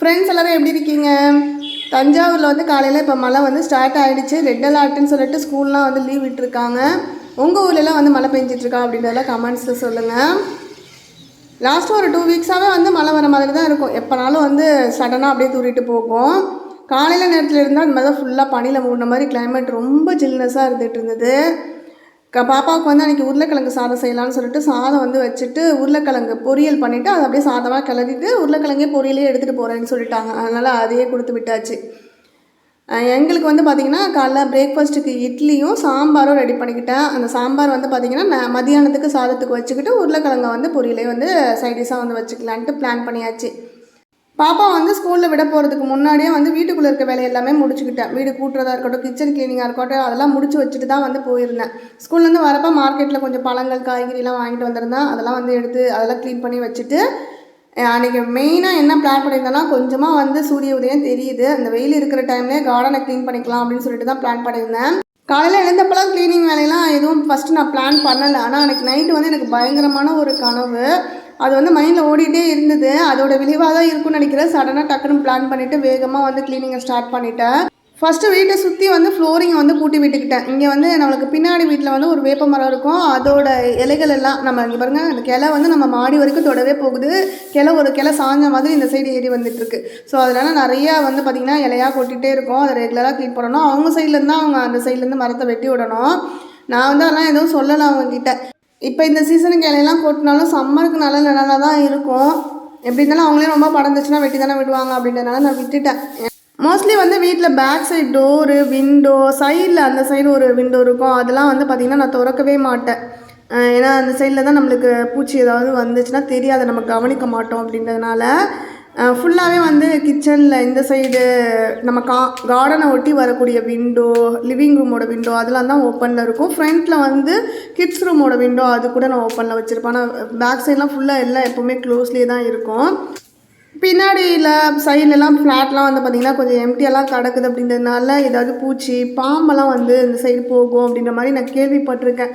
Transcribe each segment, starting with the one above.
Friends எல்லோரும் எப்படி இருக்கீங்க? தஞ்சாவூரில் வந்து காலையில் இப்போ மழை வந்து ஸ்டார்ட் ஆகிடுச்சு ரெட் அலர்ட்னு சொல்லிட்டு ஸ்கூல்லாம் வந்து லீவ் விட்டுருக்காங்க. உங்கள் ஊர்லலாம் வந்து மழை பெஞ்சிட்ருக்கா அப்படின்றதெல்லாம் கமெண்ட்ஸில் சொல்லுங்கள் லாஸ்ட்டு ஒரு டூ வீக்ஸாகவே வந்து மழை வர மாதிரி தான் இருக்கும். எப்போனாலும் வந்து சடனாக அப்படியே தூரிட்டு போகும். காலையில் நேரத்தில் இருந்தால் அந்த மாதிரி தான் ஃபுல்லாக பனியில் மூடின மாதிரி கிளைமேட் ரொம்ப ஜில்னஸாக இருந்துகிட்டு இருந்தது. பாப்பாவுக்கு வந்து அன்றைக்கி உருளைக்கிழங்கு சாதம் செய்யலாம்னு சொல்லிட்டு சாதம் வந்து வச்சுட்டு உருளைக்கிழங்கு பொரியல் பண்ணிவிட்டு அதை அப்படியே சாதமாக கிளறிட்டு உருளைக்கிழங்கே பொரியலே எடுத்துகிட்டு போகிறேன்னு சொல்லிட்டாங்க. அதனால் அதையே கொடுத்து விட்டாச்சு. எங்களுக்கு வந்து பார்த்திங்கன்னா காலைல பிரேக்ஃபாஸ்ட்டுக்கு இட்லியும் சாம்பாரும் ரெடி பண்ணிக்கிட்டேன். அந்த சாம்பார் வந்து பார்த்திங்கன்னா நான் மதியானத்துக்கு சாதத்துக்கு வச்சுக்கிட்டு உருளைக்கிழங்க வந்து பொரியலே வந்து சைடிஷாக வந்து வச்சுக்கலான்ட்டு பிளான் பண்ணியாச்சு. பாப்பா வந்து ஸ்கூலில் விட போகிறதுக்கு முன்னாடியே வந்து வீட்டுக்குள்ளே இருக்க வேலை எல்லாமே முடிச்சுக்கிட்டேன். வீடு கூட்டுறதா இருக்கட்டும் கிச்சன் க்ளீனிங்காக இருக்கட்டும் அதெல்லாம் முடிச்சு வச்சுட்டு தான் வந்து போயிருந்தேன். ஸ்கூல்லேருந்து வரப்போ மார்க்கெட்டில் கொஞ்சம் பழங்கள் காய்கறிலாம் வாங்கிட்டு வந்திருந்தேன். அதெல்லாம் வந்து எடுத்து அதெல்லாம் க்ளீன் பண்ணி வச்சுட்டு அன்றைக்கி மெயினாக என்ன பிளான் பண்ணியிருந்தேன்னா கொஞ்சமாக வந்து சூரிய உதயம் தெரியுது. அந்த வெயில் இருக்கிற டைம்லேயே கார்டனை க்ளீன் பண்ணிக்கலாம் அப்படின்னு சொல்லிட்டு தான் பிளான் பண்ணியிருந்தேன். காலையில் எழுந்தப்பெல்லாம் க்ளீனிங் வேலையெல்லாம் எதுவும் ஃபஸ்ட்டு நான் பிளான் பண்ணலை. ஆனால் அன்றைக்கி நைட்டு வந்து எனக்கு பயங்கரமான ஒரு கனவு. அது வந்து மைண்டில் ஓடிட்டே இருந்தது. அதோட விளைவாக தான் இருக்கும்னு நினைக்கிறேன். சடனாக டக்குன்னு பிளான் பண்ணிவிட்டு வேகமாக வந்து க்ளீனிங்கை ஸ்டார்ட் பண்ணிட்டேன். ஃபஸ்ட்டு வீட்டை சுற்றி வந்து ஃப்ளோரிங்கை வந்து கூட்டி விட்டுக்கிட்டேன். இங்கே வந்து நம்மளுக்கு பின்னாடி வீட்டில் வந்து ஒரு வேப்ப மரம் இருக்கும். அதோட இலைகள் எல்லாம் நம்ம இங்கே பாருங்கள் அந்த கிளை வந்து நம்ம மாடி வரைக்கும் தொடவே போகுது. கிளை ஒரு கிளை சாஞ்ச மாதிரி இந்த சைடு ஏறி வந்துட்டுருக்கு. ஸோ அதனால் நிறையா வந்து பார்த்திங்கன்னா இலையாக கொட்டிகிட்டே இருக்கும். அதை ரெகுலராக க்ளீன் பண்ணணும். அவங்க சைட்லேருந்து தான் அவங்க அந்த சைட்லேருந்து மரத்தை வெட்டி விடணும். நான் வந்து அதெல்லாம் எதுவும் சொல்லலை அவங்கக்கிட்ட இப்போ இந்த சீசனுக்கு இலையெல்லாம் கொட்டினாலும் சம்மருக்கு நல்ல நிழலாக தான் இருக்கும். எப்படி இருந்தாலும் அவங்களே ரொம்ப படந்துச்சுன்னா வெட்டி தானே விடுவாங்க அப்படின்றதுனால நான் விட்டுட்டேன். மோஸ்ட்லி வந்து வீட்டில் பேக் சைடு டோரு விண்டோ சைடில் அந்த சைடு ஒரு விண்டோ இருக்கும். அதெல்லாம் வந்து பார்த்திங்கன்னா நான் திறக்கவே மாட்டேன். ஏன்னா அந்த சைடில் தான் நம்மளுக்கு பூச்சி ஏதாவது வந்துச்சுன்னா தெரியாது. நம்ம கவனிக்க மாட்டோம் அப்படின்றதுனால ஃபுல்லாகவே வந்து கிச்சனில் இந்த சைடு நம்ம கா கார்டனை ஒட்டி வரக்கூடிய விண்டோ லிவிங் ரூமோட விண்டோ அதெல்லாம் தான் ஓப்பனில் இருக்கும். ஃப்ரண்ட்டில் வந்து கிட்ஸ் ரூமோட விண்டோ அது கூட நான் ஓப்பனில் வச்சுருப்பேன். ஆனால் பேக் சைட்லாம் ஃபுல்லாக எல்லாம் எப்போவுமே க்ளோஸ்லேயே தான் இருக்கும். பின்னாடியில் சைட்லலாம் ஃப்ளாட்லாம் வந்து பார்த்திங்கன்னா கொஞ்சம் எம்டியெல்லாம் கிடக்குது அப்படின்றதுனால ஏதாவது பூச்சி பாம்பெல்லாம் வந்து இந்த சைடு போகும் அப்படின்ற மாதிரி நான் கேள்விப்பட்டிருக்கேன்.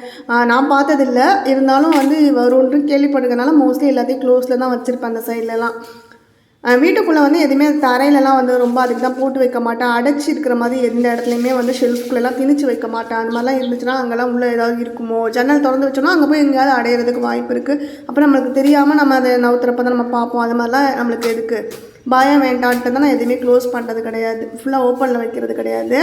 நான் பார்த்ததில்ல. இருந்தாலும் வந்து வரும்ன்ட்டு கேள்விப்பட்டிருக்கனால மோஸ்ட்லி எல்லாத்தையும் க்ளோஸில் தான் வச்சுருப்பேன் அந்த சைட்லலாம் வீட்டுக்குள்ளே வந்து எதுவுமே தரையிலலாம் வந்து ரொம்ப அதுக்கு தான் போட்டு வைக்க மாட்டேன். அடைச்சி இருக்கிற மாதிரி எந்த இடத்துலையுமே வந்து ஷெல்ஃப்குள்ளெல்லாம் திணிச்சு வைக்க மாட்டேன். அந்த மாதிரிலாம் இருந்துச்சுன்னா அங்கெல்லாம் உள்ளே ஏதாவது இருக்குமோ? ஜன்னல் திறந்து வச்சோன்னா அங்கே போய் எங்கேயாவது அடையிறதுக்கு வாய்ப்பு இருக்குது அப்புறம் நம்மளுக்கு தெரியாமல் நம்ம அதை நவுத்துறப்ப தான் நம்ம பார்ப்போம். அது மாதிரிலாம் நம்மளுக்கு எதுக்கு பயம் வேண்டான்ட்டு தான் நான் எதுவுமே க்ளோஸ் பண்ணுறது கிடையாது. ஃபுல்லாக ஓப்பனில் வைக்கிறது கிடையாது.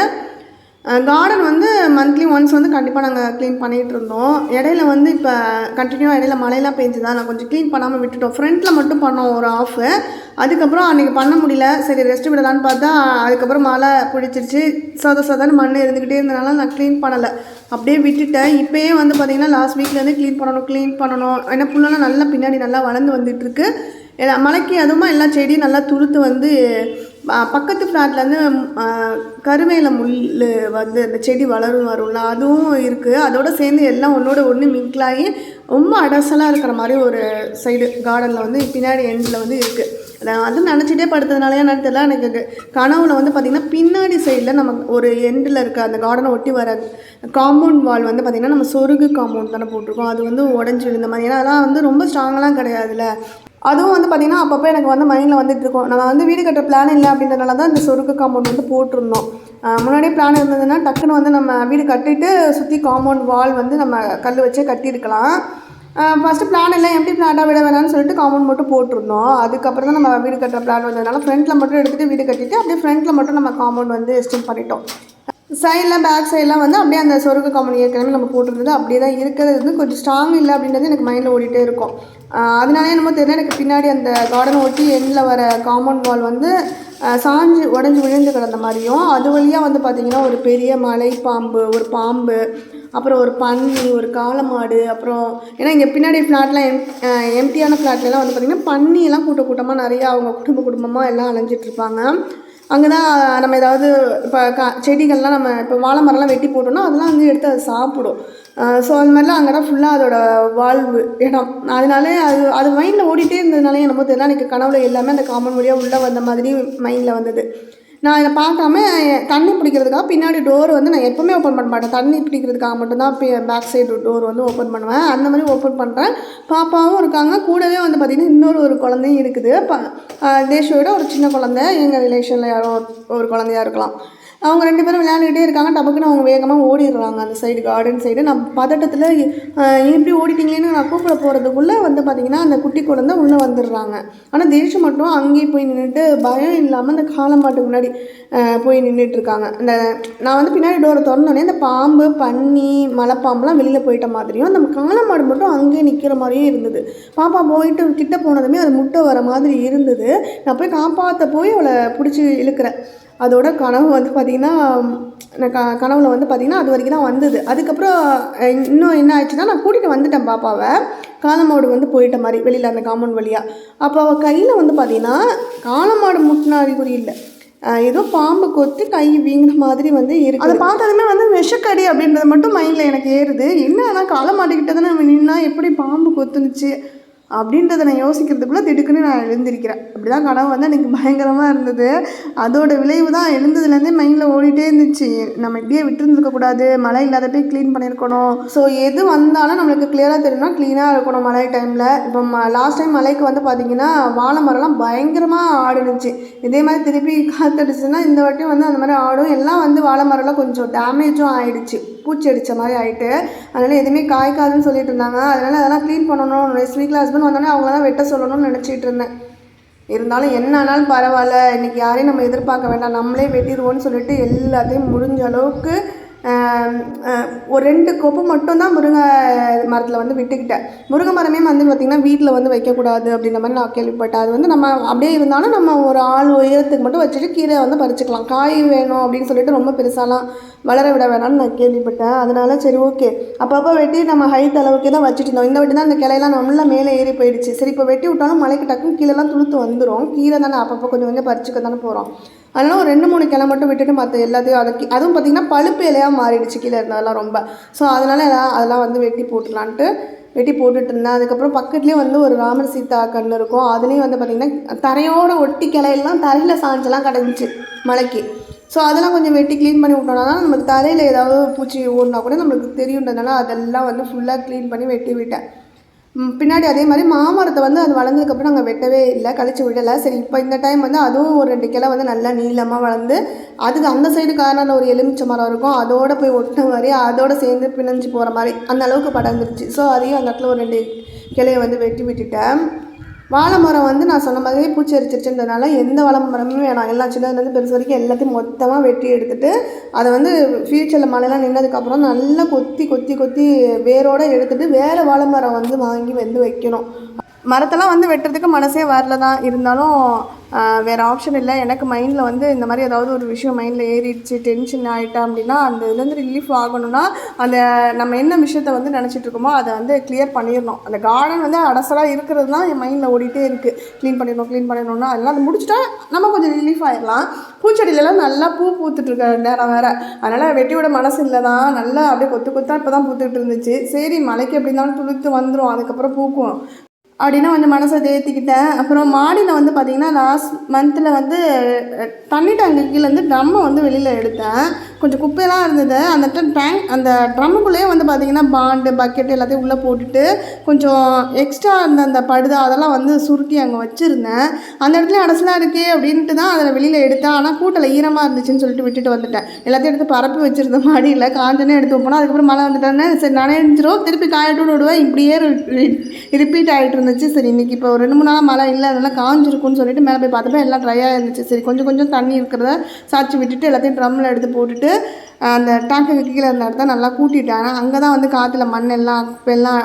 கார்டன் வந்து மந்த்லி ஒன்ஸ் வந்து கண்டிப்பாக நாங்கள் க்ளீன் பண்ணிகிட்டு இருந்தோம். இடையில வந்து இப்போ கண்டினியூவாக இடையில மழையெல்லாம் பெஞ்சுதான் நான் கொஞ்சம் க்ளீன் பண்ணாமல் விட்டுட்டோம். ஃப்ரண்ட்டில் மட்டும் பண்ணோம் ஒரு ஆஃபு அதுக்கப்புறம் அன்றைக்கி பண்ண முடியல. சரி ரெஸ்ட் விடலான்னு பார்த்தா அதுக்கப்புறம் மழை பிடிச்சிருச்சு. சத சதன்னு மண் இருந்துக்கிட்டே இருந்தனால நான் க்ளீன் பண்ணலை. அப்படியே விட்டுட்டேன். இப்போயே வந்து பார்த்திங்கன்னா லாஸ்ட் வீக்லேருந்து க்ளீன் பண்ணணும் க்ளீன் பண்ணணும். ஏன்னா புல்லெல்லாம் நல்லா பின்னாடி நல்லா வளர்ந்து வந்துட்டுருக்கு எல்லா- மழைக்கு அதுவுமா எல்லா செடியும் நல்லா துளுத்து வந்து பக்கத்து ஃப்ளாட்லேருந்து கருவேல முள் வந்து அந்த செடி வளரும் வரும்ல அதுவும் இருக்குது அதோட சேர்ந்து எல்லாம் ஒன்றோட ஒன்று மிங்கிளாகி ரொம்ப அடசலாக இருக்கிற மாதிரி ஒரு சைடு கார்டனில் வந்து பின்னாடி எண்டில் வந்து இருக்குது நான் வந்து நினச்சிட்டே படுத்ததுனாலே என்னன்னு தெரியல எனக்கு கனவுல வந்து பார்த்திங்கன்னா பின்னாடி சைடில் நம்ம ஒரு எண்டில் இருக்க அந்த கார்டனை ஒட்டி வர காம்பவுண்ட் வால் வந்து பார்த்திங்கன்னா நம்ம சொருகு காம்பவுண்ட் தானே போட்டிருக்கோம். அது வந்து உடஞ்சி விழுந்த மாதிரி. ஏன்னா அதெல்லாம் வந்து ரொம்ப ஸ்ட்ராங்கெலாம் கிடையாதுல்ல. அதுவும் வந்து பார்த்திங்கன்னா அப்பப்போ எனக்கு வந்து மைண்டில் வந்துட்டு இருக்கும். நம்ம வந்து வீடு கட்டுற பிளான் இல்லை அப்படின்றனால தான் இந்த சொருக்கு காம்பவுண்ட் வந்து போட்டிருந்தோம். முன்னாடியே பிளான் இருந்ததுன்னா டக்குன்னு வந்து நம்ம வீடு கட்டிட்டு சுற்றி காம்பவுண்ட் வால் வந்து நம்ம கல் வச்சே கட்டியிருக்கலாம். ஃபஸ்ட்டு பிளான் இல்லை எப்படி பிளாட்டாக விட வேணாம்னு சொல்லிட்டு காம்பவுண்ட் மட்டும் போட்டிருந்தோம். அதுக்கப்புறம் தான் நம்ம வீடு கட்டுற பிளான் வந்ததுனால ஃப்ரண்ட்டில் மட்டும் எடுத்துகிட்டு வீடு கட்டிட்டு அப்படியே ஃப்ரண்ட்டில் மட்டும் நம்ம காம்பவுண்ட் வந்து எஸ்டிம் பண்ணிட்டோம். சைடில் பேக் சைடெலாம் வந்து அப்படியே அந்த சொருக்கு காம்பவுண்ட் ஏற்கனவே நம்ம போட்டிருந்தது அப்படியே தான் இருக்கிறது வந்து கொஞ்சம் ஸ்ட்ராங் இல்லை அப்படின்றது எனக்கு மைண்டில் ஓடிட்டே இருக்கும். அதனாலே என்னமோ தெரியல. எனக்கு பின்னாடி அந்த கார்டன் ஒட்டி எண்டில் வர காம்பவுண்ட் வால் வந்து சாஞ்சு உடஞ்சி விழுந்து கிடந்த மாதிரியும் அது வழியாக வந்து பார்த்திங்கன்னா ஒரு பெரிய மலை பாம்பு ஒரு பாம்பு அப்புறம் ஒரு பன்னி ஒரு காளமாடு அப்புறம் ஏன்னா இங்கே பின்னாடி ஃப்ளாட்லாம் எம் எம்டியான ஃப்ளாட்லலாம் வந்து பார்த்திங்கன்னா பன்னியெல்லாம் கூட்ட கூட்டமாக நிறையா அவங்க குடும்ப குடும்பமாக எல்லாம் அலைஞ்சிட்டு இருப்பாங்க. அங்கே தான் நம்ம ஏதாவது இப்போ க செடிகள்லாம் நம்ம இப்போ வாழை மரம்லாம் வெட்டி போட்டோம்னா அதெல்லாம் வந்து எடுத்து அது சாப்பிடும். ஸோ அது மாதிரிலாம் அங்கே தான் ஃபுல்லாக அதோட வாழ்வு இடம். அதனால அது அது மைண்டில் ஓடிட்டே இருந்ததுனால என்னமோ தெரியல. எனக்கு கனவுல எல்லாமே அந்த காமன் வழியாக உள்ளே வந்த மாதிரி மைண்டில் வந்தது. நான் இதை பார்க்காம தண்ணி பிடிக்கிறதுக்காக பின்னாடி டோர் வந்து நான் எப்போவுமே ஓப்பன் பண்ண மாட்டேன். தண்ணி பிடிக்கிறதுக்காக மட்டும்தான் பேக் சைடு டோர் வந்து ஓப்பன் பண்ணுவேன். அந்த மாதிரி ஓப்பன் பண்ணுறேன் பாப்பாவும் இருக்காங்க. கூடவே வந்து பார்த்திங்கன்னா இன்னொரு ஒரு குழந்தையும் இருக்குது. ப தேஷோட ஒரு சின்ன குழந்தை. எங்கள் ரிலேஷனில் யாரோ ஒரு குழந்தையா இருக்கலாம். அவங்க ரெண்டு பேரும் விளையாண்டுக்கிட்டே இருக்காங்க. டபக்குன்னு அவங்க வேகமாக ஓடிடுறாங்க. அந்த சைடு கார்டன் சைடு நான் பதட்டத்தில் எப்படி ஓடிட்டீங்களேன்னு நான் கூப்பிட போகிறதுக்குள்ளே வந்து பார்த்திங்கன்னா அந்த குட்டி குழந்தை உள்ளே வந்துடுறாங்க. ஆனால் தேஷ் மட்டும் அங்கேயே போய் நின்றுட்டு பயம் இல்லாமல் அந்த காலம்பாட்டுக்கு முன்னாடி போய் நின்றுட்டு இருக்காங்க. இந்த நான் வந்து பின்னாடி டோரை திறந்தோடனே அந்த பாம்பு பன்னி மலைப்பாம்புலாம் வெளியில் போயிட்ட மாதிரியும் அந்த காலமாடு மட்டும் அங்கேயே நிற்கிற மாதிரியும் இருந்தது. பாப்பா போயிட்டு கிட்ட போனதுமே அது முட்டை வர மாதிரி இருந்தது. நான் போய் காப்பாற்ற போய் அவளை பிடிச்சி இழுக்கிறேன். அதோட கனவு வந்து பார்த்திங்கன்னா நான் க கனவில் வந்து பார்த்திங்கன்னா அது வரைக்கும் தான் வந்தது. அதுக்கப்புறம் இன்னும் என்ன ஆயிடுச்சுன்னா நான் கூட்டிகிட்டு வந்துட்டேன் பாப்பாவை. காலமாடு வந்து போயிட்ட மாதிரி வெளியில் அந்த காம்பவுண்ட் வழியாக அப்போ அவள் கையில் வந்து பார்த்திங்கன்னா காலமாடு முட்டின அறிகுறி இல்லை. ஏதோ பாம்பு கொத்தி கை வீங்கின மாதிரி வந்து இருக்கு அதை பார்த்ததுமே வந்து விஷக்கடி அப்படின்றது மட்டும் மைண்டில் எனக்கு ஏறுது. என்னன்னா காலமாட்டுக்கிட்ட தானே நின்னா எப்படி பாம்பு கொத்துனுச்சு? அப்படின்றத நான் யோசிக்கிறதுக்குள்ள திடுக்குன்னு நான் எழுந்திருக்கிறேன். அப்படி தான் கனவு வந்து எனக்கு பயங்கரமாக இருந்தது. அதோட விளைவு தான் எழுந்ததுலேருந்தே மைண்டில் ஓடிட்டே இருந்துச்சு. நம்ம இப்படியே விட்டுருந்துருக்கக்கூடாது மழை இல்லாதப்பே க்ளீன் பண்ணியிருக்கணும். ஸோ எது வந்தாலும் நம்மளுக்கு கிளியராக தெரியும்னா க்ளீனாக இருக்கணும் மழை டைமில் இப்போ ம லாஸ்ட் டைம் மழைக்கு வந்து பார்த்திங்கன்னா வாழை மரம்லாம் பயங்கரமாக ஆடுனுச்சு. இதே மாதிரி திருப்பி காத்தடிச்சுன்னா இந்த வாட்டியும் வந்து அந்த மாதிரி ஆடும். எல்லாம் வந்து வாழை மரம்லாம் கொஞ்சம் டேமேஜும் ஆயிடுச்சு. பூச்சி அடித்த மாதிரி ஆகிட்டு அதனால் எதுவுமே காய்க்காதுன்னு சொல்லிட்டு இருந்தாங்க. அதனால் அதெல்லாம் க்ளீன் பண்ணணும். நெக்ஸ்ட் வீக்கில் ஹஸ்பண்ட் வந்தோடனே அவங்கள தான் வெட்ட சொல்லணும்னு நினச்சிட்டு இருந்தேன். இருந்தாலும் என்ன ஆனாலும் பரவாயில்ல. இன்றைக்கி யாரையும் நம்ம எதிர்பார்க்க வேண்டாம். நம்மளே வெட்டிடுவோன்னு சொல்லிட்டு எல்லாத்தையும் முடிஞ்ச அளவுக்கு ஒரு ரெண்டு கொப்பு மட்டும்தான் முருங்கை மரத்தில் வந்து விட்டுக்கிட்டேன். முருங்கை மரமே வந்து பார்த்திங்கன்னா வீட்டில் வந்து வைக்கக்கூடாது அப்படின்ற மாதிரி நான் கேள்விப்பட்டேன். அது வந்து நம்ம அப்படியே இருந்தாலும் நம்ம ஒரு ஆள் உயரத்துக்கு மட்டும் வச்சுட்டு கீரை வந்து பறிச்சுக்கலாம். காய் வேணும் அப்படின்னு சொல்லிட்டு ரொம்ப பெருசாலாம் வளர விட வேணாம்னு நான் கேள்விப்பட்டேன். அதனால சரி ஓகே. அப்பப்போ வெட்டி நம்ம ஹைட் அளவுக்கு தான் வச்சுட்டு இருந்தோம். இந்த வாட்டி தான் அந்த கிளையெல்லாம் நம்மள மேலே ஏறி போயிடுச்சு. சரி இப்போ வெட்டி விட்டாலும் மலைக்கு டக்குன்னு கீழெல்லாம் துளுத்து வந்துடும் கீரை தானே அப்பப்போ கொஞ்சம் கொஞ்சம் பறிச்சுக்க தானே போகிறோம் அதனால் ஒரு ரெண்டு மூணு கிளை மட்டும் விட்டுட்டு மற்ற எல்லாத்தையும் அதை அதுவும் பார்த்திங்கன்னா பழுப்பு இலையாக மாறிடுச்சு கீழே இருந்ததெல்லாம் ரொம்ப. ஸோ அதனால் எல்லாம் அதெல்லாம் வந்து வெட்டி போட்டுடலான்ட்டு வெட்டி போட்டுட்டு இருந்தேன். அதுக்கப்புறம் பக்கத்துலேயே வந்து ஒரு ராமர் சீதா கன்று இருக்கும். அதுலேயும் வந்து பார்த்திங்கன்னா தரையோட ஒட்டி கிளையெல்லாம் தரையில் சாஞ்செல்லாம் கிடந்துச்சு மலைக்கு. ஸோ அதெல்லாம் கொஞ்சம் வெட்டி க்ளீன் பண்ணி விட்டோம்னா நமக்கு தரையில் ஏதாவது பூச்சி ஓடினா கூட நம்மளுக்கு தெரியுன்றதுனால அதெல்லாம் வந்து ஃபுல்லாக க்ளீன் பண்ணி வெட்டி விட்டேன். பின்னாடி அதே மாதிரி மாமரத்தை வந்து அது வளர்ந்ததுக்கப்புறம் நாங்கள் வெட்டவே இல்லை கழிச்சு விடலை. சரி இப்போ இந்த டைம் வந்து அதுவும் ஒரு ரெண்டு கிளை வந்து நல்லா நீளமாக வளர்ந்து அதுக்கு அந்த சைடு காரணம் ஒரு எலுமிச்சை மரம் இருக்கும். அதோட போய் ஒட்டின மாதிரி அதோட சேர்ந்து பிணைஞ்சு போகிற மாதிரி அந்த அளவுக்கு படர்ந்துருச்சு. ஸோ அதையும் அந்த இடத்துல ஒரு ரெண்டு கிளையை வந்து வெட்டி விட்டுட்டேன். வாழை மரம் வந்து நான் சொன்ன மாதிரி பூச்சி அரிச்சிருச்சுன்றதுனால எந்த வாழை மரமும் வேணாம். எல்லா சின்னதுலேருந்து பெருசு வரைக்கும் எல்லாத்தையும் மொத்தமாக வெட்டி எடுத்துட்டு அதை வந்து ஃப்யூச்சரில் மழைலாம் நின்னதுக்கப்புறம் நல்லா கொத்தி கொத்தி கொத்தி வேரோடு எடுத்துகிட்டு வேறு வாழை மரம் வந்து வாங்கி வந்து வைக்கணும். மரத்தெல்லாம் வந்து வெட்டுறதுக்கு மனசே வரல தான். இருந்தாலும் வேறு ஆப்ஷன் இல்லை. எனக்கு மைண்டில் வந்து இந்த மாதிரி ஏதாவது ஒரு விஷயம் மைண்டில் ஏறிடுச்சு டென்ஷன் ஆகிட்டேன் அப்படின்னா அந்த இதுலேருந்து ரிலீஃப் ஆகணும்னா அந்த நம்ம என்ன விஷயத்தை வந்து நினச்சிட்டு இருக்கோமோ அதை வந்து கிளியர் பண்ணிடணும். அந்த கார்டன் வந்து அடசலாக இருக்கிறது தான் என் மைண்டில் ஓடிட்டே இருக்குது க்ளீன் பண்ணிடணும் க்ளீன் பண்ணிடணும்னா அதெல்லாம் அது முடிச்சிட்டா நம்ம கொஞ்சம் ரிலீஃப் ஆயிடலாம். பூச்செடியிலலாம் நல்லா பூ பூத்துட்ருக்க நேரம் வேறு. அதனால் வெட்டியோட மனசு இல்லை தான். நல்லா அப்படியே கொத்து கொத்தா இப்போ தான் பூத்துக்கிட்டு இருந்துச்சு. சரி மலைக்கு எப்படி இருந்தாலும் துளுத்து வந்துடும் அதுக்கப்புறம் பூக்கும். அப்படின்னு கொஞ்சம் மனசை தேர்த்திக்கிட்டேன் அப்புறம் மாடியில் வந்து பார்த்திங்கன்னா லாஸ்ட் மந்தில் வந்து தண்ணி டேங்கு கீழே இருந்து ட்ரம்மை வந்து வெளியில் எடுத்தேன். கொஞ்சம் குப்பையெல்லாம் இருந்தது. அந்த டேங்க் அந்த ட்ரம்முக்குள்ளேயே வந்து பார்த்திங்கன்னா பாண்டு பக்கெட் எல்லாத்தையும் உள்ளே போட்டுட்டு கொஞ்சம் எக்ஸ்ட்ரா இருந்த அந்த படுதா அதெல்லாம் வந்து சுருட்டி அங்கே வச்சுருந்தேன். அந்த இடத்துல அடசலாக இருக்கே அப்படின்ட்டு தான் அதில் வெளியில் எடுத்தேன். ஆனால் கூட்டில் ஈரமாக இருந்துச்சுன்னு சொல்லிட்டு விட்டுட்டு வந்துட்டேன். எல்லாத்தையும் எடுத்து பரப்பி வச்சுருந்த மாடியில் காஞ்சனே எடுத்து போனால் அதுக்கப்புறம் மழை வந்துட்டோன்னே சரி நனைஞ்சிரும். திருப்பி காயட்டுன்னு விடுவேன். இப்படியே ரிப்பீட் ஆகிட்டு இருந்துச்சு. சரி இன்றைக்கி இப்போ ஒரு ரெண்டு மூணு நாளாக மழை இல்லை. அதெல்லாம் காஞ்சிருக்குன்னு சொல்லிட்டு மேலே போய் பார்த்தப்ப எல்லாம் ட்ரையாக இருந்துச்சு. சரி கொஞ்சம் கொஞ்சம் தண்ணி இருக்கிறத சாய்ச்சி விட்டுட்டு எல்லாத்தையும் ட்ரம்மில் எடுத்து போட்டுட்டு அந்த டேங்குக்கு கீழே இருந்த இடத்த நல்லா கூட்டிட்டேன். அங்கே தான் வந்து காற்றுல மண் எல்லாம்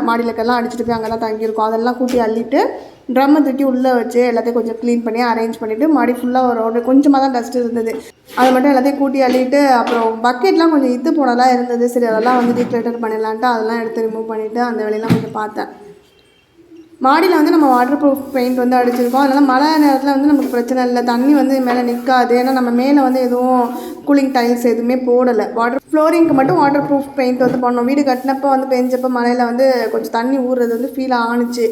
மாடியிலக்கெல்லாம் அடிச்சிட்டு போய் அங்கே தான் தங்கியிருக்கும். அதெல்லாம் கூட்டி அள்ளிட்டு ட்ரம்மை தூக்கி உள்ளே வச்சு எல்லாத்தையும் கொஞ்சம் க்ளீன் பண்ணி அரேஞ்ச் பண்ணிவிட்டு மாடி ஃபுல்லாக ஒரு ரோடு கொஞ்சமாக தான் டஸ்ட் இருந்தது. அதை மட்டும் எல்லாத்தையும் கூட்டி அள்ளிட்டு அப்புறம் பக்கெட்லாம் கொஞ்சம் இத்து போனதாக இருந்தது. சரி அதெல்லாம் வந்து டீக்ளேட்டர் பண்ணிடலான்ட்டு அதெல்லாம் எடுத்து ரிமூவ் பண்ணிவிட்டு அந்த வேலையெல்லாம் கொஞ்சம் பார்த்தேன். மாடியில் வந்து நம்ம வாட்டர் ப்ரூஃப் பெயிண்ட் வந்து அடிச்சிருக்கோம். அதனால் மழை நேரத்தில் வந்து நமக்கு பிரச்சனை இல்லை. தண்ணி வந்து மேலே நிற்காது ஏன்னா நம்ம மேலே வந்து எதுவும் கூலிங் டைல்ஸ் எதுவுமே போடலை. வாட்டர் ஃப்ளோரிங்க்கு மட்டும் வாட்டர் ப்ரூஃப் பெயிண்ட் வந்து பண்ணோம். வீடு கட்டினப்போ வந்து பெஞ்சப்போ மழையில் வந்து கொஞ்சம் தண்ணி ஊறுறது வந்து ஃபீல் ஆணுச்சு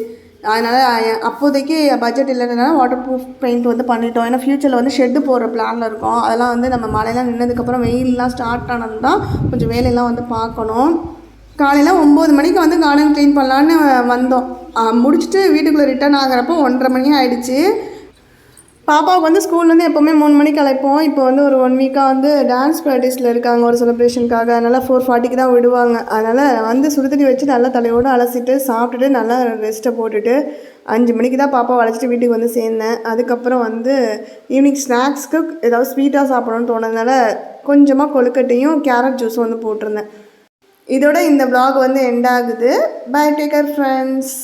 அதனால் அப்போதைக்கு பட்ஜெட் இல்லைன்னா வாட்டர் ப்ரூஃப் பெயிண்ட் வந்து பண்ணிட்டோம். ஏன்னா ஃப்யூச்சரில் வந்து ஷெட்டு போடுற பிளானில் இருக்கோம். அதெல்லாம் வந்து நம்ம மழையெல்லாம் நின்னதுக்கப்புறம் வெயிலெலாம் ஸ்டார்ட் ஆனது தான் கொஞ்சம் வேலையெல்லாம் வந்து பார்க்கணும். காலையில் ஒம்பது மணிக்கு வந்து கார்டன் க்ளீன் பண்ணலான்னு வந்தோம். முடிச்சுட்டு வீட்டுக்குள்ளே ரிட்டர்ன் ஆகிறப்போ ஒன்றரை மணி ஆகிடுச்சு பாப்பாவுக்கு வந்து ஸ்கூல்லேருந்து எப்போவுமே மூணு மணிக்கு அழைப்போம். இப்போ வந்து ஒரு ஒன் வீக்காக வந்து டான்ஸ் ப்ராக்டிஸில் இருக்காங்க ஒரு செலிப்ரேஷனுக்காக அதனால் ஃபோர் ஃபார்ட்டிக்கு தான் விடுவாங்க. அதனால் வந்து சுடுதண்ணி வச்சு நல்லா தலையோடு அலசிட்டு சாப்பிட்டுட்டு நல்லா ரெஸ்ட்டை போட்டுட்டு அஞ்சு மணிக்கு தான் பாப்பா அழைச்சிட்டு வீட்டுக்கு வந்து சேர்ந்தேன். அதுக்கப்புறம் வந்து ஈவினிங் ஸ்நாக்ஸ்க்கு ஏதாவது ஸ்வீட்டாக சாப்பிடணும்னு தோணுதுனால கொஞ்சமாக கொழுக்கட்டையும் கேரட் ஜூஸும் வந்து போட்டிருந்தேன். இதோட இந்த vlog வந்து எண்ட் ஆகுது. By taker friends